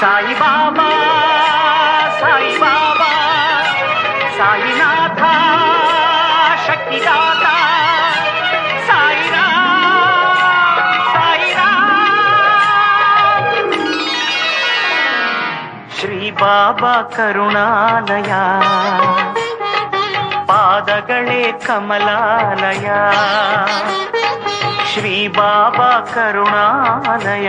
సాయిబాబా సాయిబాబా సాయినాథ శక్తిదాత సాయిరా సాయిరా. శ్రీ బాబా కరుణాలయ పాదగళే కమలాలయ శ్రీ బాబా కరుణాలయ.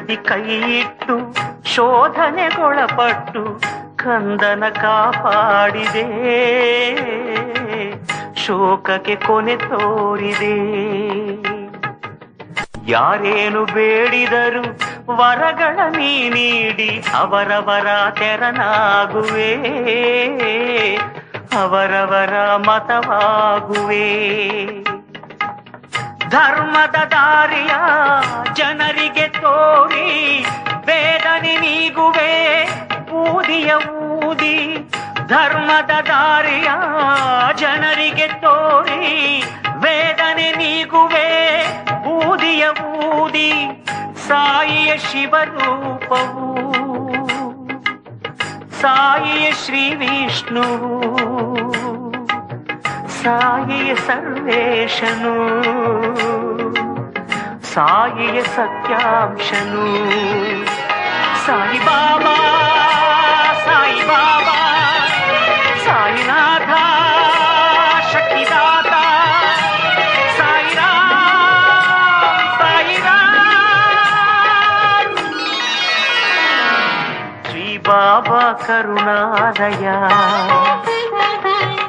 ಕೆಂಡದಿ ಕೈಯಿಟ್ಟು ಶೋಧನೆಗೊಳಪಟ್ಟು ಕಂದನ ಕಾಪಾಡಿದೆ. ಶೋಕಕ್ಕೆ ಕೊನೆ ತೋರಿದೆ. ಯಾರೇನು ಬೇಡಿದರು ವರಗಳ ನೀ ನೀಡಿ ಅವರವರ ತೆರನಾಗುವೆ. ಅವರವರ ಮತವಾಗುವೆ. ಧರ್ಮದ ದಾರಿಯ ಜನರಿಗೆ ತೋರಿ, ವೇದನೆ ನೀಗುವೆ, ಊದಿಯ ಊದಿ, ಧರ್ಮದ ದಾರಿಯ ಜನರಿಗೆ ತೋರಿ, ವೇದನೆ ನೀಗುವೆ, ಊದಿಯ ಊದಿ, ಸಾಯಿಯ ಶಿವರೂಪವು ಸಾಯಿಯ ಶ್ರೀ ವಿಷ್ಣುವು. సాయి సర్వేశను సాయి సత్యాంశను. సాయి బాబా సాయి బాబా సాయినాథ శక్తిదాత సాయిరా సాయిరా శ్రీ బాబా కరుణాదయా.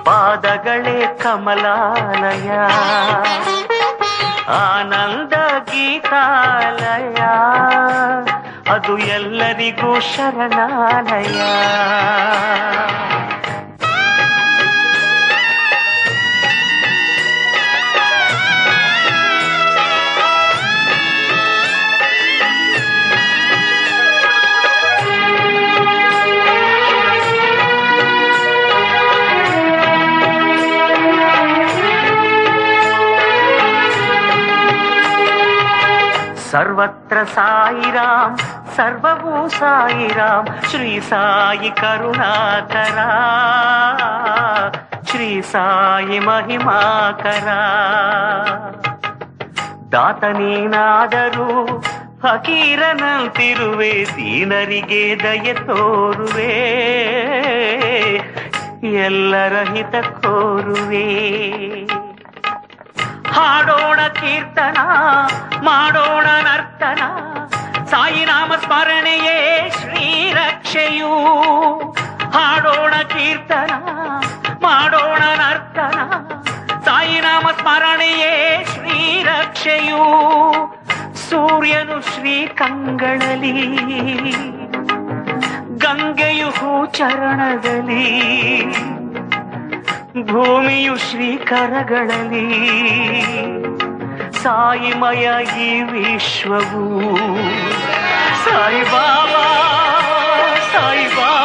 ಪಾದಗಳೇ ಕಮಲಾಲಯ. ಆನಂದ ಗೀತಾಲಯ. ಅದು ಎಲ್ಲರಿಗೂ ಶರಣಾಲಯ. ಸರ್ವತ್ರ ಸಾಯಿರಾಮ್ ಸರ್ವವೂ ಸಾಯಿರಾಮ್ ಶ್ರೀ ಸಾಯಿ ಕರುಣಾಕರ ಶ್ರೀ ಸಾಯಿ ಮಹಿಮಾಕರ ದಾತ ನೀನಾದರೂ ಫಕೀರನಂತಿರುವೆ ದೀನರಿಗೆ ದಯೆ ತೋರುವೆ ಎಲ್ಲರ ಹಿತ ಕೋರುವೆ ಹಾಡೋಣ ಕೀರ್ತನ, ಮಾಡೋಣ ನರ್ತನ. ಸಾಯಿನಾಮ ಸ್ಮರಣೆಯೇ ಶ್ರೀರಕ್ಷೆಯು. ಹಾಡೋಣ ಕೀರ್ತನ, ಮಾಡೋಣ ನರ್ತನ. ಸಾಯಿನಾಮ ಸ್ಮರಣೆಯೇ ಶ್ರೀರಕ್ಷೆಯು. ಸೂರ್ಯನು ಶ್ರೀ ಕಂಗಳಲಿ ಗಂಗೆಯು ಹೂಚರಣದಲ್ಲಿ ಭೂಮಿಯು ಶ್ರೀಕರಗಳಲ್ಲಿ ಸಾಯಿಮಯ ಈ ವಿಶ್ವವು. ಸಾಯಿಬಾಬಾ ಸಾಯಿಬಾಬಾ.